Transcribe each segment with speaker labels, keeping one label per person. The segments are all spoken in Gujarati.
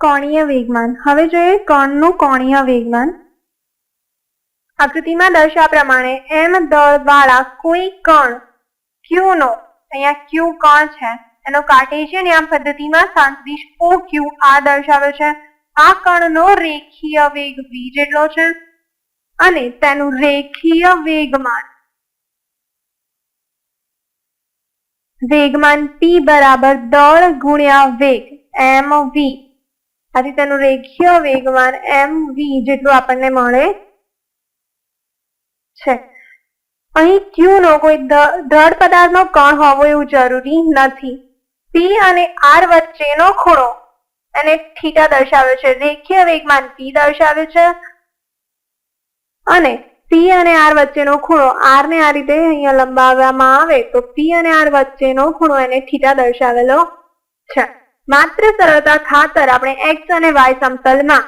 Speaker 1: કોણીય વેગમાન. હવે જોઈએ કણનું કોણીય વેગમાન. આકૃતિમાં દર્શાવ્યા પ્રમાણે એમ દળ વાળા કોઈ કણ ક્યુ નો, અહીંયા ક્યુ કણ છે? એનો કાર્ટેશિયન યામ પદ્ધતિમાં સાંતદિશ ઓ ક્યુ આ દર્શાવ્યો છે. આ કણનો રેખીય વેગ v જેટલો છે અને તેનું રેખીય વેગમાન. વેગમાન p બરાબર દળ ગુણ્યા વેગ એમ વી આથી તેનું રેખીય વેગમાન એમ વી જેટલું આપણને મળે છે. અહીં ક્યુ નો કોઈ દ્રઢ પદાર્થનો કણ હોવો એવું જરૂરી નથી. પી અને આર વચ્ચેનો ખૂણો એને થીટા દર્શાવ્યો છે. રેખીય વેગમાન પી દર્શાવ્યો છે અને પી અને આર વચ્ચેનો ખૂણો આર ને આ રીતે અહીંયા લંબાવવામાં આવે તો પી અને આર વચ્ચેનો ખૂણો એને થીટા દર્શાવેલો છે. માત્ર સરળતા ખાતર આપણે એક્સ અને વાય સમતલમાં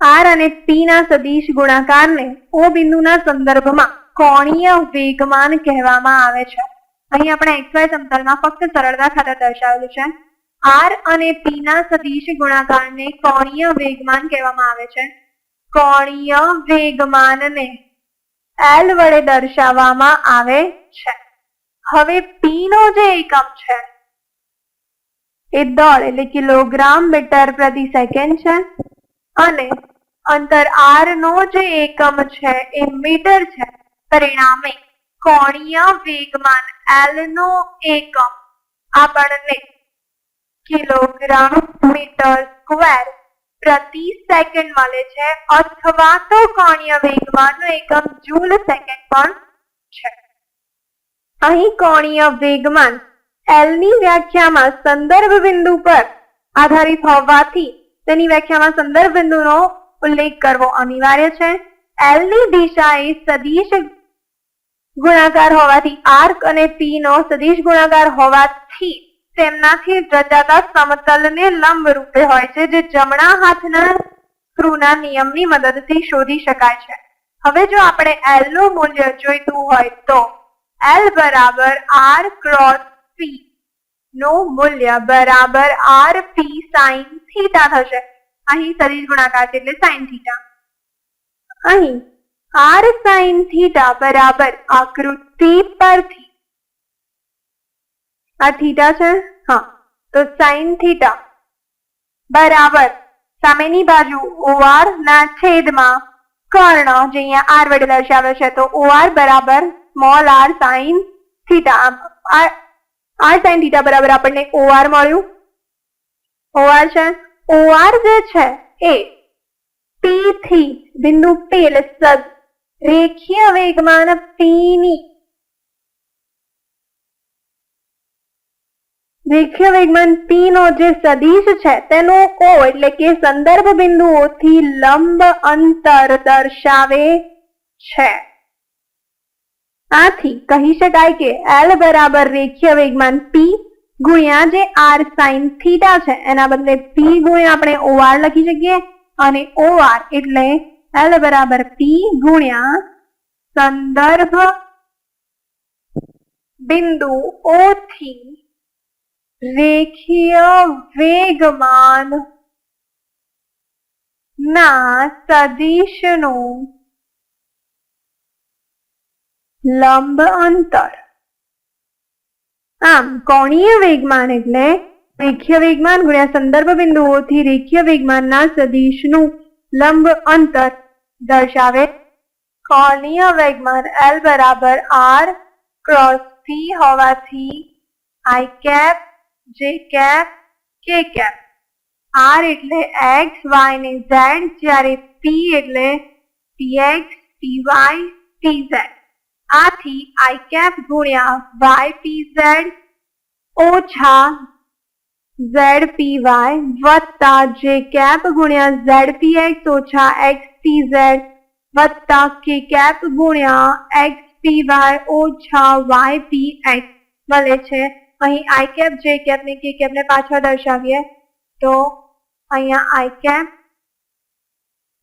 Speaker 1: આર અને પી ના સદીશ ગુણાકારને ઓ બિંદુના સંદર્ભમાં કોણીય વેગમાન કહેવામાં આવે છે. અહીં આપણે એક્સ વાય સમતલમાં ફક્ત સરળતા ખાતર દર્શાવેલું છે. આર અને પી ના સદીશ ગુણાકારને કોણીય વેગમાન કહેવામાં આવે છે. કોણીય વેગમાનને એલ વડે દર્શાવવામાં આવે છે. હવે પી નો જે એકમ છે એ દળ એટલે કિલોગ્રામ મીટર પ્રતિ સેકન્ડ છે. અને અંતર આર નો જે એકમ છે એ મીટર છે. પરિણામે કોણીય વેગમાન એલ નો એકમ આપણને કિલોગ્રામ મીટર સ્ક્વેર પ્રતિ સેકન્ડ મળે છે. અથવા તો કોણીય વેગમાનનો એકમ જૂલ સેકન્ડ પણ છે. અહીં કોણીય વેગમાન એલની વ્યાખ્યામાં સંદર્ભ બિંદુ પર આધારિત હોવાથી તેની વ્યાખ્યામાં સંદર્ભ બિંદુનો ઉલ્લેખ કરવો અનિવાર્ય છે. એલની દિશા એ સદીશ ગુણાકાર હોવાથી આર્ક અને પી નો સદીશ ગુણાકાર હોવાથી તેમનાથી રચાતા સમતલને લંબ રૂપે હોય છે, જે જમણા હાથના સ્ક્રૂના નિયમની મદદથી શોધી શકાય છે. હવે જો આપણે એલનું મૂલ્ય જોઈતું હોય તો એલ બરાબર આર ક્રોસ નું મૂલ્ય બરાબર આર પી સાઈન થીટા થશે. અહીં સદિશ ગુણાકાર છે એટલે સાઈન થીટા અહીં આર સાઈન થીટા બરાબર આકૃતિ પરથી. આ થીટા છે? હા. તો સાઈન થીટા બરાબર સામેની બાજુ ઓઆર ના છેદમાં કર્ણ જે અહીંયા આર વડે દર્શાવે છે, તો ઓઆર બરાબર small R sine theta R sine theta બરાબર આપણને ઓઆર મળ્યું. ઓઆર છે. ઓઆર જે છે એ પી થી બિંદુ પી એટલે સદ રેખીય વેગમાન પી ની રેખીય વેગમાન પી નો જે સદીશ છે તેનો ઓ એટલે કે સંદર્ભ બિંદુઓથી લંબ અંતર દર્શાવે છે. આથી કહી શકાય કે એલ બરાબર રેખીય વેગમાન પી ગુણ્યા જે આર સાઈન થીટા છે, એના બદલે પી ગુણ્યા આપણે ઓઆર લખી શકીએ અને ઓઆર એટલે એલ બરાબર પી ગુણ્યા સંદર્ભ બિંદુ ઓ થી રેખીય વેગમાન ના સદિશનું લંબ અંતર. આમ, કોણીય વેગમાન એટલે રેખીય વેગમાન ગુણ્યા સંદર્ભ બિંદુઓથી રેખીય વેગમાનના સદીશનું લંબ અંતર દર્શાવે. કોણીય વેગમાન એલ બરાબર આર ક્રોસ પી હોવાથી I cap J cap K cap R એટલે એક્સ વાય ને ઝેડ જ્યારે પી એટલે પીએક્સ પીવાય પીઝેડ આથી આઈ કેપ ગુણ્યા વાય પી ઝેડ ઓછા ઝેડ પી વાય વત્તા જે કેપ ગુણ્યા ઝેડ પી એક્સ ઓછા એક્સ પી ઝેડ વત્તા કે કેપ ગુણ્યા એક્સ પી વાય ઓછા વાય પી એક્સ મળે છે અહીં આઈ કેપ જે કેપ ને કે કેપ ને પાછળ દર્શાવીએ તો અહીંયા આઈ કેપ,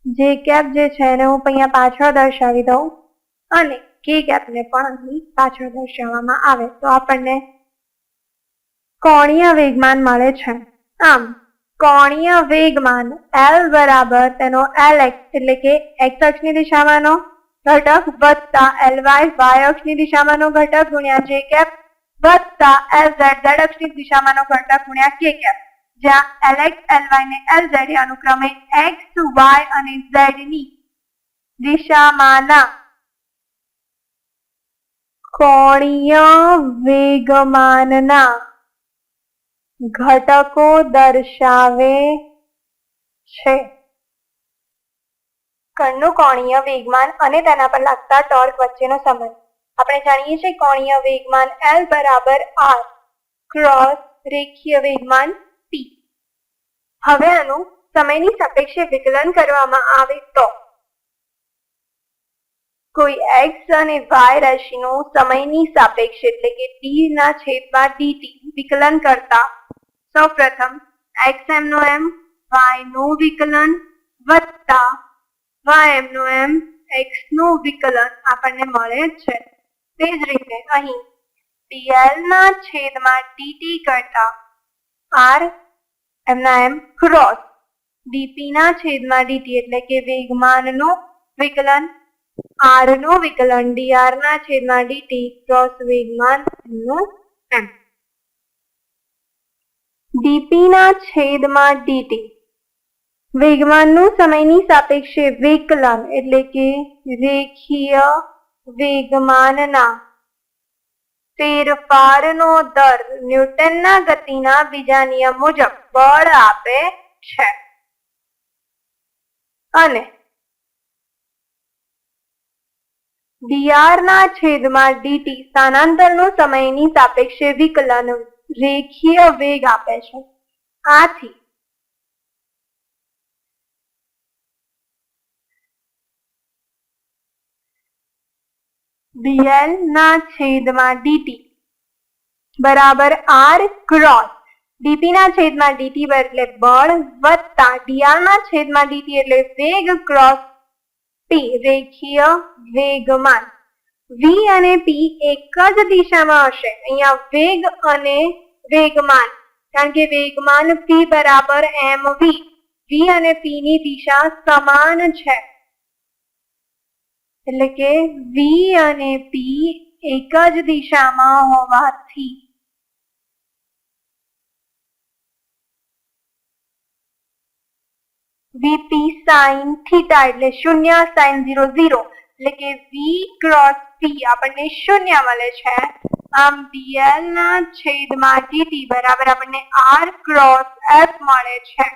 Speaker 1: જે કેપ જે છે એને હું અહીંયા પાછળ દર્શાવી દઉં. અને કે ગેપને પણ અહીં પાછળ દર્શાવવામાં આવે તો આપણને કોણીય વેગમાન મળે છે. આમ, કોણીય વેગમાન L બરાબર તેનો Lx એટલે કે એક્સ અક્ષની દિશામાંનો ઘટક વત્તા એલ વાય વાય અક્ષની દિશામાંનો ઘટક ગુણ્યા જે કેપ વત્તા એલ ઝેડ ઝેડ અક્ષની દિશામાંનો ઘટક ગુણ્યા કે કેપ. જ્યાં એલેક્ટ એલ વાય ને એલ ઝેડ અનુક્રમે એક્સ વાય અને ઝેડની દિશામાંના કોણીય વેગમાનના ઘટકો દર્શાવે છે. કણનું કોણીય વેગમાન અને તેના પર લાગતા ટોર્ક વચ્ચેનો સંબંધ. આપણે જાણીએ છીએ કોણીય વેગમાન L બરાબર R ક્રોસ રેખીય વેગમાન P. હવે આનું સમયની સાપેક્ષે વિકલન કરવામાં આવે તો કોઈ એક્સ અને વાય રાશિનું સમયની સાપેક્ષ એટલે કે ડી ના છેદમાં dt વિકલન કરતા સૌપ્રથમ xm નો એમ વાયનું વિકલન વત્તા એમ નો એમ એક્સનું વિકલન આપણને મળે છે. તે જ રીતે અહીં ડીએલ ના છેદમાં ડીટી કરતા આર એમના એમ ક્રોસ ડીપી ના છેદમાં ડીટી એટલે કે વેગમાનનું વિકલન r નું વિકલન dr ના છેદમાં dt ક્રોસ વેગમાનનું એમ. ડીપી ના છેદમાં dt વેગમાનનું સમયની સાપેક્ષે વિકલન એટલે કે રેખીય વેગમાનના ફેરફારનો દર ન્યૂટનના ગતિના બીજા નિયમ મુજબ બળ આપે છે. અને dr ના છેદમાં dt સ્થાનાંતરનો સમયની સાપેક્ષે વિકલન રેખીય વેગ આપે છે. આથી dl ના છેદમાં dt બરાબર r ક્રોસ dp ના છેદમાં dt એટલે બળ વત્તા dr ના છેદમાં dt એટલે વેગ ક્રોસ p, રેખીય વેગમાન. V અને p એક જ દિશામાં હશે. અહીંયા વેગ અને વેગમાન. કારણ કે વેગમાન p બરાબર mv. V અને p ની દિશા સમાન છે. એટલે કે v અને p એક જ દિશામાં હોવાથી. વીપી સાઈન થીટા એટલે શૂન્ય સાઈન ઝીરો ઝીરો એટલે કે વી ક્રોસ પી આપણને શૂન્ય મળે છે. આમ ડીએલ ના છેદમાં ડીટી બરાબર આપણને આર ક્રોસ એફ મળે છે.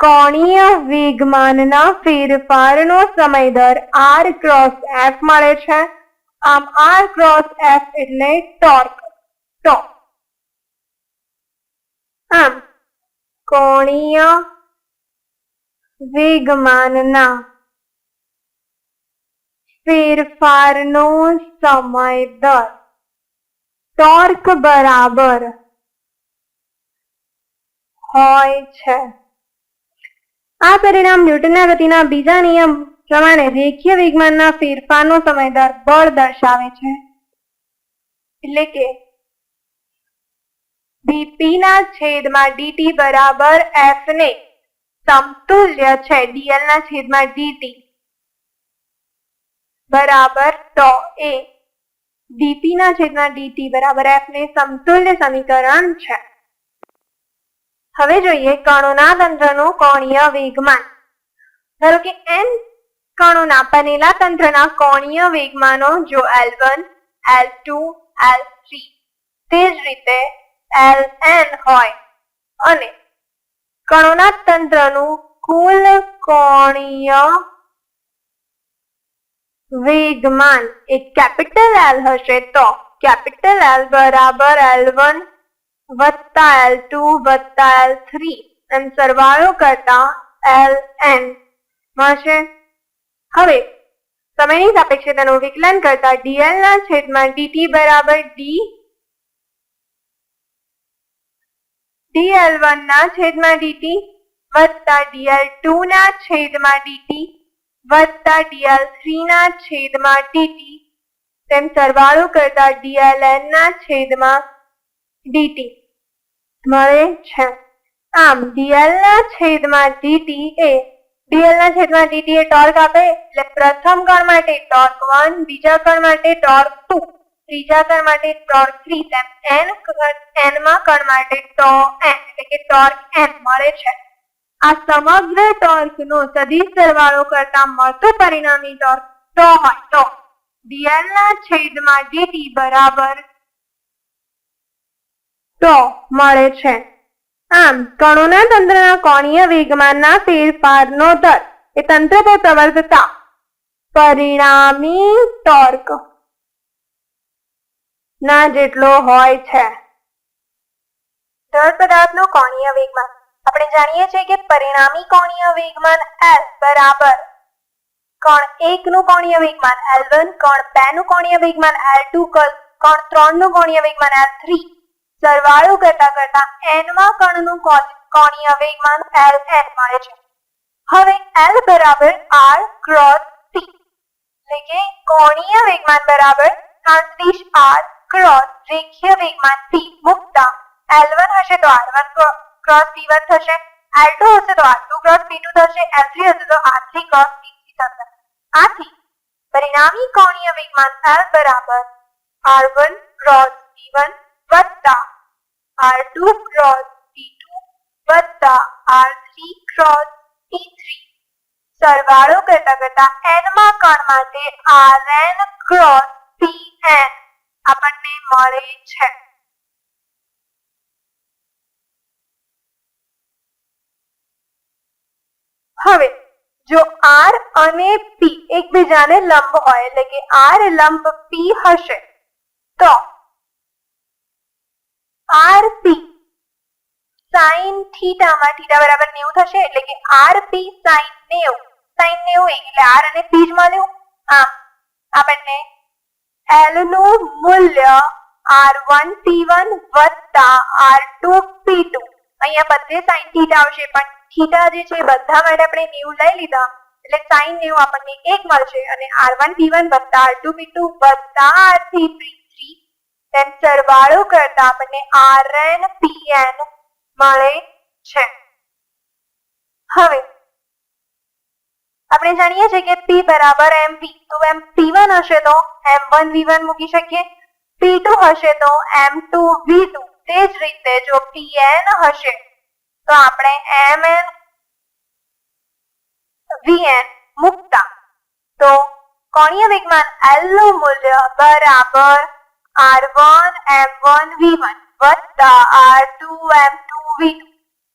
Speaker 1: કોણીય વેગમાનના ફેરફારનો સમય દર આર ક્રોસ એફ મળે છે. આમ આર ક્રોસ એફ એટલે ટોર્ક ટોર્ક આમ કોણીય વેગમાનના ફેરફારનો સમય દર. ટોર્ક બરાબર હોય છે. આ પરિણામ ન્યૂટનના ગતિના બીજા નિયમ પ્રમાણે રેખીય વેગમાનના ફેરફારનો સમય દર બળ દર્શાવે છે. એટલે કે ડીપી ના છેદમાં ડીટી બરાબર એફ ને સમતુલ્ય છે, ડીએલ ના છેદમાં ડીટી બરાબર તો એ ડીપી ના છેદમાં ડીટી બરાબર એફ ને સમતુલ્ય સમીકરણ છે. હવે જોઈએ કણોના તંત્રનું કોણીય વેગમાન. ધારો કે એન કણોના બનેલા તંત્રના કોણીય વેગમાનો જો L1 L2 L3 તે જ રીતે Ln હોય. અને કણોના તંત્રનું કુલ કોણીય વેગમાન એ કેપિટલ એલ હશે તો કેપિટલ એલ બરાબર L1 વત્તા L2 વત્તા L3 એમ સરવાળો કરતા એલ એન મળશે. હવે સમયની સાપેક્ષે તેનું વિકલન કરતા ડીએલ ના છેદમાં ડીટી બરાબર dl1 ના છેદમાં dt વત્તા dl2 ના છેદમાં dt વત્તા dl3 ના છેદમાં dt તેમ સરવાળો કરતા dln ના છેદમાં ડીટી મળે છે. આમ dl ના છેદમાં dt એ dl ના છેદમાં dt એ ટોર્ક આપે એટલે પ્રથમ કણ માટે ટોર્ક 1 બીજા કણ માટે ટોર્ક 2 ત્રીજા કણ માટે ટોર્ક થ્રી તેમ એન એનમાં કણ માટે ટો એન એટલે કે ટોર્ક એન મળે છે. આ સમગ્ર ટોર્કનો સદિશ સરવાળો કરતા મળતો પરિણામી ટોર્ક ટો હોય તો dl ના છેદમાં dt બરાબર ટો મળે છે. આમ, કણોના તંત્રના કોણીય વેગમાનના ફેરફારનો દર એ તંત્ર પર પ્રવર્તતા પરિણામી ટોર્ક ના જેટલો હોય છે. દ્રઢ પદાર્થનો કોણીય વેગમાન. આપણે જાણીએ છીએ કે પરિણામી કોણીય વેગમાન L બરાબર કણ 1 નું કોણીય વેગમાન L1 કોણ 2 નું કોણીય વેગમાન L2 કોણ 3 નું કોણીય વેગમાન L3 સરવાળો કરતા કરતા n માં કણનું કોણ- કોણીય વેગમાન Ln મળે છે. હવે L બરાબર R ક્રોસ T. એટલે કે કોણીય વેગમાન બરાબર અંતરીશ R ક્રોસ રેખીય વેગમાન c મુકતા L1 હશે તો R1 ક્રોસ p1 થશે. L2 હશે તો R2 ક્રોસ p2 થશે. L3 હશે તો R3 ક્રોસ p3 થશે. આથી પરિણામી કોણીય વેગમાન L બરાબર R1 ક્રોસ p1 વત્તા R2 ક્રોસ p2 વત્તા R3 ક્રોસ p3 સરવાળો કરતા કરતા n માં કણ માટે Rn ક્રોસ Tn આપણને મળે છે. હવે, જો આર અને પી એકબીજાને લંબ હોય, એટલે કે આર લંબ પી હશે, તો આર પી સાઈન થીટામાં થીટા બરાબર 90 થશે, એટલે કે આર પી સાઈન નેવું સાઈન નેવું એટલે આર અને પી જ મળ્યું. આમ આપણને L નું મૂલ્ય R1P1 વત્તા R2P2 અહીંયા બધે sin થીટા આવશે, પણ થીટા જે છે બધા માટે આપણે 90 લઈ લીધા. એટલે sin 90 આપણને 1 મળશે અને R1P1 વત્તા R2P2 વત્તા R3P3 તેમ સરવાળો કરતા આપણને Rn Pn મળે છે. હવે આપણે જાણીએ છીએ કે P બરાબર mv તો એમ P1 હશે તો m1 v1 મૂકી શકીએ. P2 હશે તો m2 v2 તે જ રીતે જો Pn હશે તો આપણે mn vn મૂકતા. તો કોણીય વેગમાન L નું મૂલ્ય બરાબર R1 M1 V1 વત્તા R2 M2 V2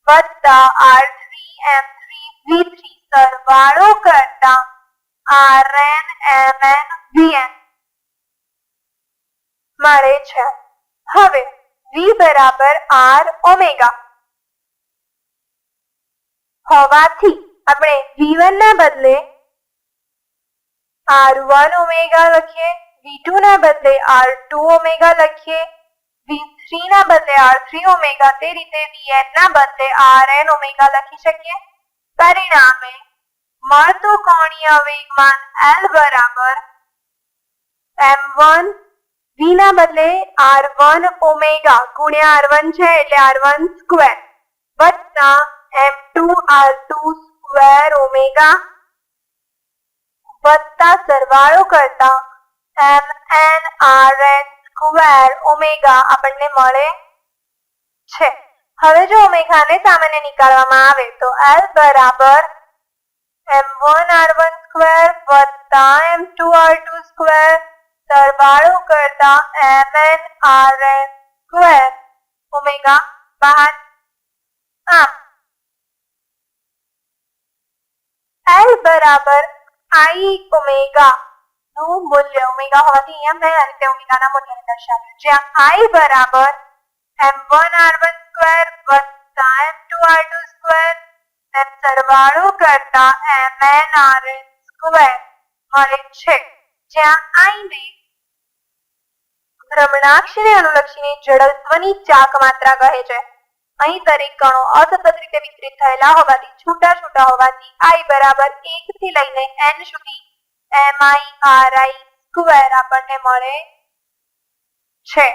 Speaker 1: વત્તા R3 M3 V3 સરવાળો કરતા Rn Mn Vn મળે છે. હવે વી બરાબર આર ઓમેગા. હોવાથી આપણે V1 ના બદલે R1 ઓમેગા લખીએ V2 ના બદલે R2 ઓમેગા લખીએ V3 ના બદલે R3 ઓમેગા, તે રીતે Vn ના બદલે આર એન ઓમેગા લખી શકીએ. પરિણામે મળતો કોણીય વેગમાન L બરાબર m1 v ના બદલે R1 ઓમેગા ગુણ્યા R1 છે એટલે R1 સ્ક્વેર વત્તા m2 R2 સ્ક્વેર ઓમેગા વત્તા સરવાળો કરતા mn એન સ્ક્વેર ઓમેગા આપણને મળે છે. હવે જો ઓમેગાને સામાન્ય નીકાળવામાં આવે તો L બરાબર m1 r1 સ્ક્વેર વત્તા m2 r2 સ્ક્વેર સરવાળો કરતા mn rn સ્ક્વેર ઓમેગા બહાર આમ. L બરાબર i ઓમેગા નું મૂલ્ય ઓમેગા હોવાથી અહીંયા મેં આ રીતે ઓમેગાના મૂલ્યને દર્શાવ્યું. જ્યાં i બરાબર m1 r1 સ્ક્વેર વત્તા m2 r2 સ્ક્વેર તેમ સરવાળો કરતા mn rn સ્ક્વેર મળે છે. જ્યાં i ને ભ્રમણાક્ષ અનુલક્ષીને જડત્વની ચાક માત્રા કહે છે. અહીં દરેક કણો અસતત રીતે વિતરિત થયેલા હોવાથી છૂટા છૂટા હોવાથી આઈ બરાબર એક થી લઈને એન સુધી mi ri સ્ક્વેર આપણને મળે છે.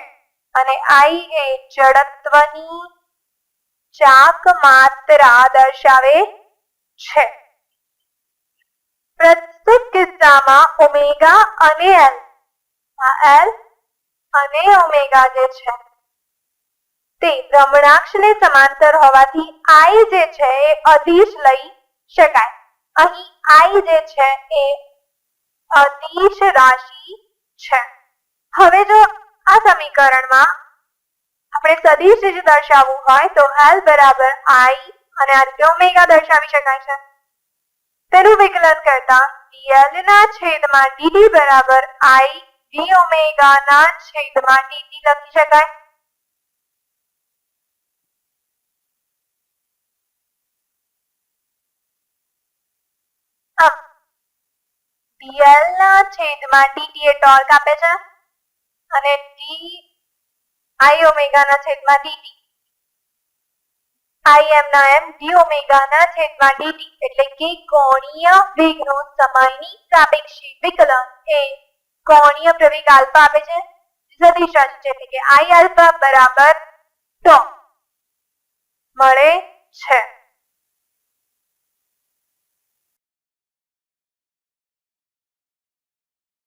Speaker 1: અને આઈ એ જડત્વની ચાક માત્રા દર્શાવે છે. પ્રસ્તુત કિસ્સામાં ઓમેગા અને એલ. આ એલ અને ઓમેગા જે છે તે ભ્રમણાક્ષને સમાંતર હોવાથી આઈ જે છે એ અધીશ લઈ શકાય. અહીં આઈ જે છે એ અધીશ રાશિ છે. હવે જો આ સમીકરણમાં આપણે સદિશ રીતે દર્શાવવું હોય તો એલ બરાબર આઈ અને આ રીતે ઓમેગા દર્શાવી શકાય છે. તેનું વિકલન કરતા dl ના છેદમાં dt બરાબર i d ઓમેગા ના છેદમાં dt લખી શકાય. dl ના છેદમાં dt એ ટોર્ક આપે છે. અને d i ઓમેગા ના છેદમાં dt i એમ ના એમ d ઓમેગા ના છેદમાં dt એટલે કે કોણીય વેગનો સમયની સાપેક્ષી વિકલન એ કોણીય પ્રવેગ આલ્ફા આપે છે. સદિશ છે એટલે કે i આલ્ફા બરાબર ટો મળે છે.